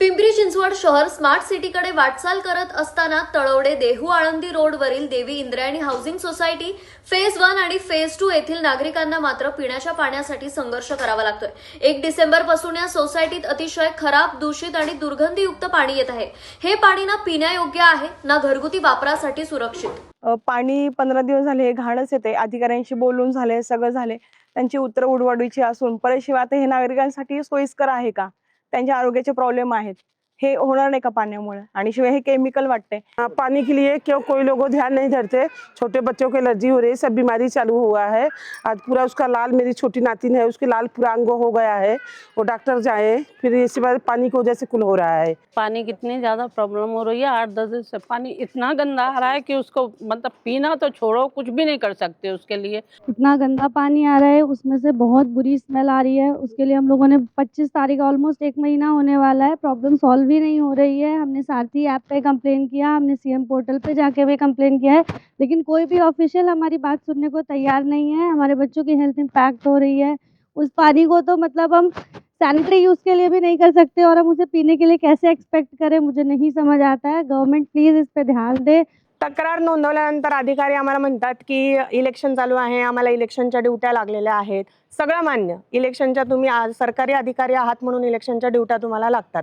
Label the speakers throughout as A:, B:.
A: पिंपरी चिंचवड शहर स्मार्ट सिटीकडे वाटचाल करत असताना तळवडे देहू आळंदी रोडवरील Devi Indrayani housing society phase one आणि फेज टू येथील नागरिकांना मात्र पिण्याच्या पाण्यासाठी संघर्ष करावा लागतोय. एक डिसेंबरपासून या सोसायटीत अतिशय खराब दूषित आणि दुर्गंधीयुक्त पाणी येत आहे. हे पाणी ना पिण्यायोग्य आहे ना घरगुती वापरासाठी सुरक्षित.
B: पाणी पंधरा दिवस झाले हे घाणच येते अधिकाऱ्यांशी बोलून झाले सगळं झाले. त्यांची उत्तर उडवाडीची असून परशिवाय आता हे नागरिकांसाठी सोयीस्कर आहे का? त्यांच्या आरोग्याचे प्रॉब्लेम आहेत. हे होणार नाही का पाण्यामुळे? आणि शिवाय हे केमिकल वाटते
C: पानी के लिए क्यों कोई लोग ध्यान नहीं धरते? छोटे बच्चों को एलर्जी हो रही है सब बीमारी चालू हुआ है। आज पूरा उसका लाल मेरी छोटी नातिन है उसके लाल पूरा अंग हो गया है। वो डॉक्टर जाए फिर इसके बाद पानी की वजह से कुल हो रहा है।
D: पानी कितनी ज़्यादा प्रॉब्लम हो रही है आठ दस दिन से पानी इतना गंदा आ रहा है कि उसको मतलब पीना तो छोड़ो कुछ भी नहीं कर सकते उसके लिए।
E: इतना गंदा पानी आ रहा है उसमें से बहुत बुरी स्मेल आ रही है। उसके लिए हम लोगों ने 25 तारीख ऑलमोस्ट एक महीना होने वाला है प्रॉब्लम सॉल्व भी नहीं हो रही है। हमने सारथी ऐप पे कंप्लेन किया, हमने सीएम पोर्टल पे जाके भी कंप्लेन किया है। लेकिन कोई भी ऑफिशियल हमारी बात सुनने को तैयार नहीं है। हमारे बच्चों की हेल्थ इम्पैक्ट हो रही है। उस पानी को तो मतलब हम सैनिटरी यूज़ के लिए भी नहीं कर सकते और हम उसे पीने के लिए कैसे एक्सपेक्ट करें, मुझे नहीं समझ आता है। गवर्नमेंट प्लीज़ इस पर ध्यान दे।
B: तक्रार नोंदवल्यानंतर अधिकारी आम्हाला म्हणतात की इलेक्शन चालू आहे आम्हाला इलेक्शनच्या ड्युट्या लागलेल्या आहेत. सगळं मान्य. इलेक्शनच्या तुम्ही सरकारी अधिकारी आहात म्हणून इलेक्शनच्या ड्युट्या तुम्हाला लागतात.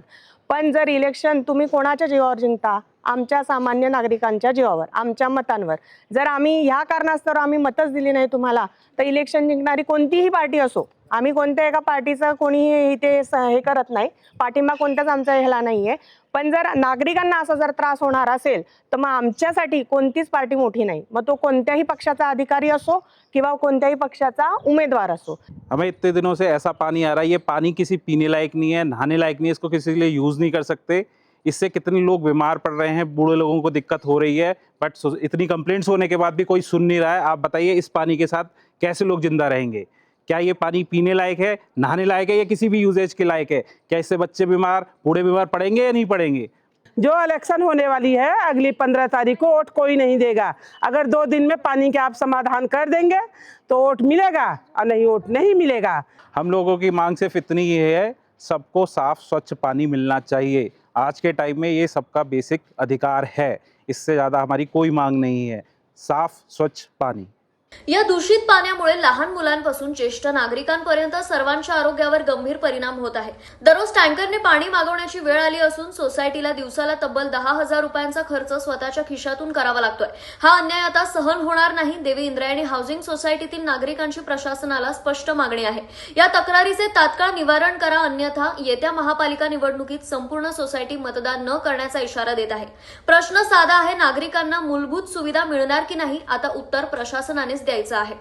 B: पण जर इलेक्शन तुम्ही कोणाच्या जीवावर जिंकता? आमच्या सामान्य नागरिकांच्या जीवावर आमच्या मतांवर. जर आम्ही ह्या कारणास्तव आम्ही मतच दिली नाही तुम्हाला तर इलेक्शन जिंकणारी कोणतीही पार्टी असो आम्ही कोणत्या एका पार्टीचं कोणीही इथे हे करत नाही. पाठिंबा कोणत्याच आमचा ह्याला नाही आहे पण जर नागरिकांना असा जर त्रास होणार असेल, तर मग आमच्यासाठी कोणतीच पार्टी मोठी नाही. मग तो कोणत्याही पक्षाचा अधिकारी असो किंवा कोणत्याही पक्षाचा उमेदवार असो.
F: हमें इतने दिनों से ऐसा पानी आ रहा है. ये पानी किसी पीने लायक नहीं है, नहाने लायक नहीं है. इसको किसी के लिए यूज़ नहीं कर सकते. इससे कितने लोग बीमार पड़ रहे हैं, बूढ़े लोगों को दिक्कत हो रही है. बट इतनी कंप्लेंट्स होने के बाद भी कोई सुन नहीं रहा है. आप बताइए इस पानी के साथ कैसे लोग ज़िंदा रहेंगे? क्या ये पानी पीने लायक है नहाने लायक है या किसी भी यूजेज के लायक है? क्या इससे बच्चे बीमार बूढ़े बीमार पड़ेंगे या नहीं पड़ेंगे?
C: जो इलेक्शन होने वाली है अगली पंद्रह तारीख को वोट कोई नहीं देगा। अगर दो दिन में पानी के आप समाधान कर देंगे तो वोट मिलेगा और नहीं वोट नहीं मिलेगा।
F: हम लोगों की मांग सिर्फ़ इतनी ही है सबको साफ़ स्वच्छ पानी मिलना चाहिए। आज के टाइम में ये सबका बेसिक अधिकार है इससे ज़्यादा हमारी कोई मांग नहीं है। साफ़ स्वच्छ पानी।
A: या दूषित पाण्यामुळे लहान मुलांपासून ज्येष्ठ नागरिकांपर्यंत सर्वांच्या आरोग्यावर गंभीर परिणाम होत आहे. दररोज टँकरने पाणी मागवण्याची वेळ आली असून सोसायटीला दिवसाला तब्बल दहा हजार रुपयांचा खर्च स्वतःच्या खिशातून करावा लागतोय. हा अन्याय आता सहन होणार नाही देवी इंद्रायणी हाऊसिंग सोसायटीतील नागरिकांची प्रशासनाला स्पष्ट मागणी आहे. या तक्रारीचे तात्काळ निवारण करा अन्यथा येत्या महापालिका निवडणुकीत संपूर्ण सोसायटी मतदान न करण्याचा इशारा देत आहे. प्रश्न साधा आहे नागरिकांना मूलभूत सुविधा मिळणार की नाही आता उत्तर प्रशासनानेच द्यायचं आहे.